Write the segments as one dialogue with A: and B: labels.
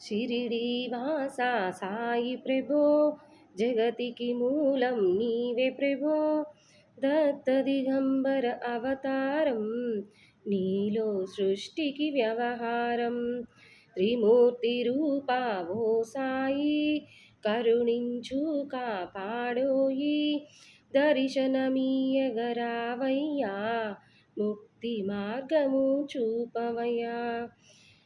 A: షిరిడీ వాసా సాయి ప్రభో జగతికి మూలం నీవే ప్రభో. దత్త దిగంబర అవతారం నీలో సృష్టికి వ్యవహారం. త్రిమూర్తి రూపావో సాయి కరుణించు కాపాడోయి. దర్శనమీయగరావయ్యా ముక్తి మార్గము చూపవయ్యా.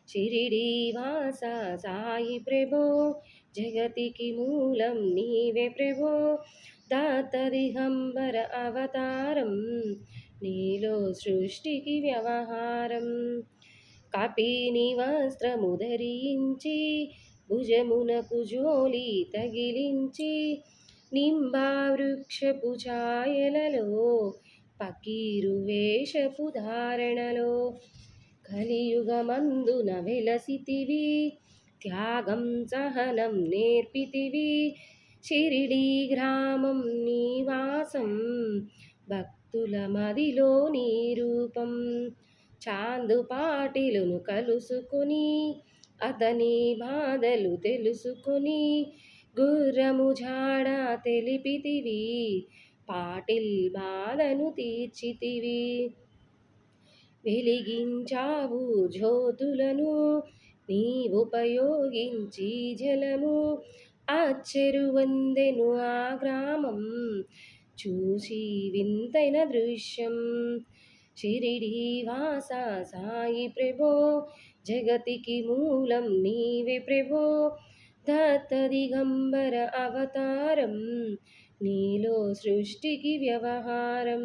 A: షిరిడీవాస సాయి ప్రభో జగతికి మూలం నీవే ప్రభో. దాత దిగంబర అవతారం నీలో సృష్టికి వ్యవహారం. కపిని వస్త్రము ధరించి భుజమునకు జోలి తగిలించి నింబావృక్షపు ఛాయలలో పకీరు వేషపు ధారణలో. కలియుగమందున వెలసితివి త్యాగం సహనం నేర్పితివి షిరిడీ గ్రామం నివాసం భక్తుల మదిలో నీ రూపం చాందు పాటిలను కలుసుకొని అతని బాధలు తెలుసుకుని గుర్రము జాడ తెలిపితివి పాటిల్ బాధను తీర్చితివి. వెలిగించావు జ్యోతులను నీ ఉపయోగించి జలము వందెను ఆ గ్రామం. చూసి వింతైన దృశ్యం. షిరిడి వాస సాయి ప్రభో జగతికి మూలం నీవే ప్రభో. దత్తదిగంబర అవతారం నీలో సృష్టికి వ్యవహారం.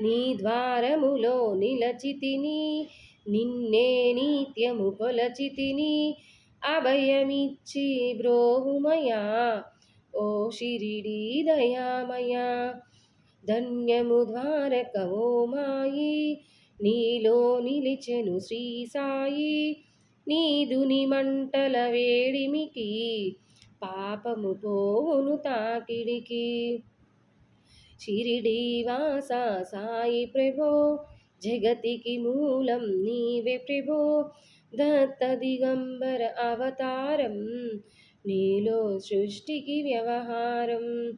A: నీ ద్వారములో నిలచితిని నిన్నే నిత్యము కొలచితిని. అభయమిచ్చి బ్రోహుమయా ఓ షిరిడి దయామయా ధన్యము ద్వారకవో మాయి. నీలో నిలిచెను శ్రీ సాయి నీదుని మంటల వేడిమికి పాపము పోవును తాకిడికి. షిరిడి వాస సాయి ప్రభో జగతికి మూలం నీవే ప్రభో. దత్త దిగంబర అవతారం నీలో సృష్టికి వ్యవహారం.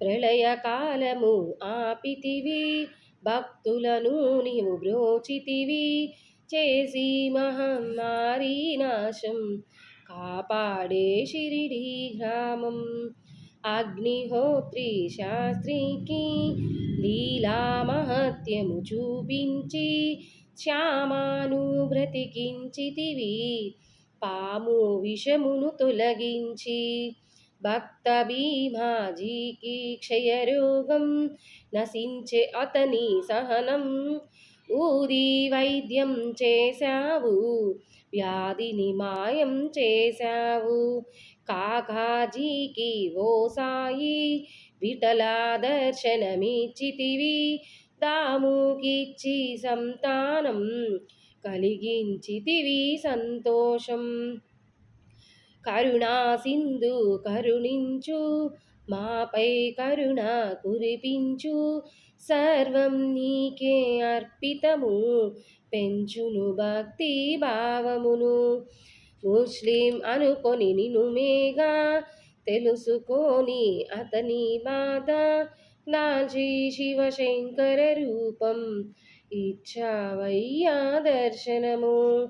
A: ప్రళయకాలము ఆపితివి భక్తులను నీవు బ్రోచితివి. చేసి మహమ్మారి నాశం కాపాడే షిరిడి గ్రామం. అగ్నిహోత్రి శాస్త్రికి లీలా మహత్యము చూపించి శ్యామాను బ్రతికించితివి పాము విషమును తొలగించి భక్త భీమాజీకి క్షయరోగం నశించే అతని సహనం ఊది వైద్యం చేశావు వ్యాధిని మాయం చేశావు కాకాజీకి ఓ సాయి విఠలా దర్శనమిచ్చితివి దాముకిచ్చి సంతానం కలిగించితివి సంతోషం. కరుణా సింధు కరుణించు మాపై కరుణ కురిపించు సర్వం నీకే అర్పితము పెంచును భక్తి భావమును. ముస్లిం అనుకొని నినుమేగా తెలుసుకొని అతని బాధ. నాజీ శివశంకర రూపం ఇచ్చావయ్యా దర్శనము.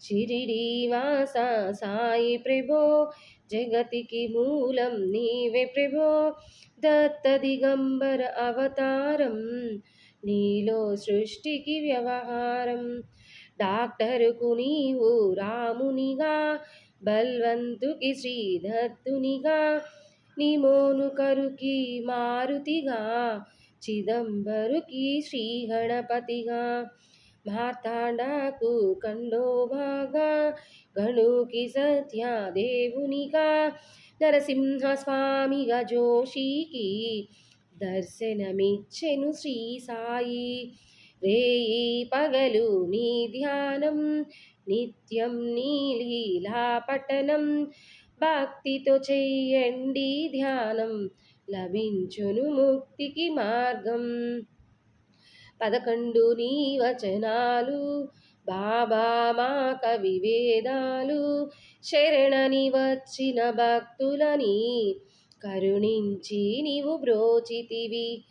A: షిరిడి వాస సాయి ప్రభో జగతికి మూలం నీవే ప్రభో. దత్త దిగంబర అవతారం నీలో సృష్టికి వ్యవహారం. డాక్టరుకు నీవు రామునిగా బల్వంతుకి శ్రీదత్తునిగా నిమోనుకరుకి మారుతిగా చిదంబరుకి శ్రీ గణపతిగా మార్తాండకు కండోభాగా గణుకి సత్య దేవునిగా నరసింహస్వామిగా జోషికి దర్శనమిచ్చెను శ్రీ సాయి రేయి పగలు నీ ధ్యానం నిత్యం నీ లీలా పఠనం. భక్తితో చెయ్యండి ధ్యానం లభించును ముక్తికి మార్గం. పదకొండు నీ వచనాలు బాబా మా కవి వేదాలు. శరణని వచ్చిన భక్తులని కరుణించి నీవు బ్రోచితివి.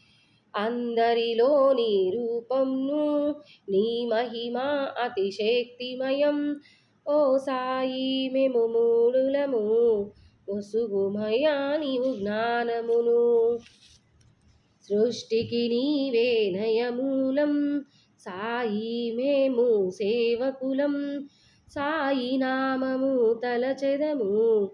A: అందరిలోని రూపంను నీ మహిమ అతిశక్తిమయం. ఓ సాయి మేము మూడులము ఒసుగుమయా నీవు జ్ఞానమును. సృష్టికి నీవే నయమూలం సాయి మేము సేవకులం. సాయి నామము తలచెదము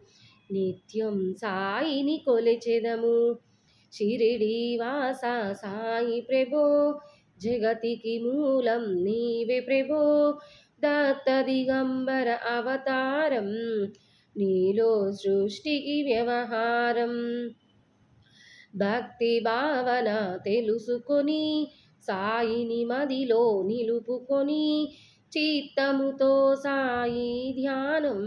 A: నిత్యం సాయిని కొలిచెదము. షిరిడి వాస సాయి ప్రభో జగతికి మూలం నీవే ప్రభో. దత్త దిగంబర అవతారం నీలో సృష్టికి వ్యవహారం. భక్తి భావన తెలుసుకొని సాయిని మదిలో నిలుపుకొని చిత్తముతో సాయి ధ్యానం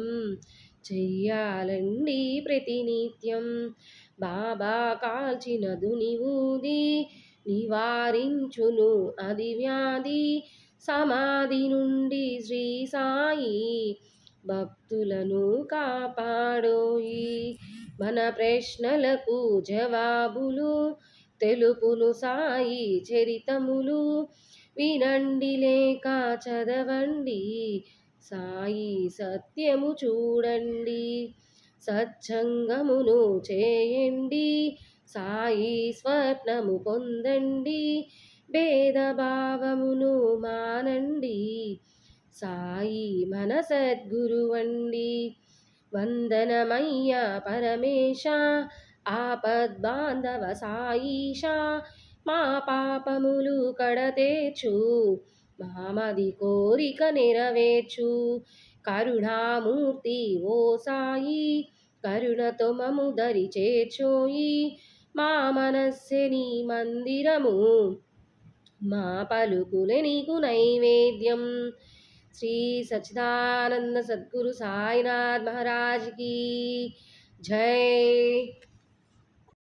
A: చెయ్యాలండి ప్రతినిత్యం. బాబా కాల్చిన దునివూది నివారించును అది వ్యాధి సమాధి నుండి శ్రీ సాయి భక్తులను కాపాడోయి. మన ప్రశ్నలకు జవాబులు తెలుపును సాయి చరితములు. వినండి లేక చదవండి సాయి సత్యము చూడండి. సత్సంగమును చేయండి సాయి స్వప్నము పొందండి భేదభావమును మానండి సాయి మన సద్గురువండి వందనమయ్య పరమేశ ఆపద్బాంధవ సాయిష మా పాపములు కడతేచు మామది కోరిక నెరవేర్చు. కరుణామూర్తి ఓ సాయి కరుణతో మము దరి చేర్చోయి మా మనస్సే మందిరము మా పలుకులని నీకు నైవేద్యం. శ్రీ సచిదానంద సద్గురు సాయినాథ్ మహారాజ్కి జై.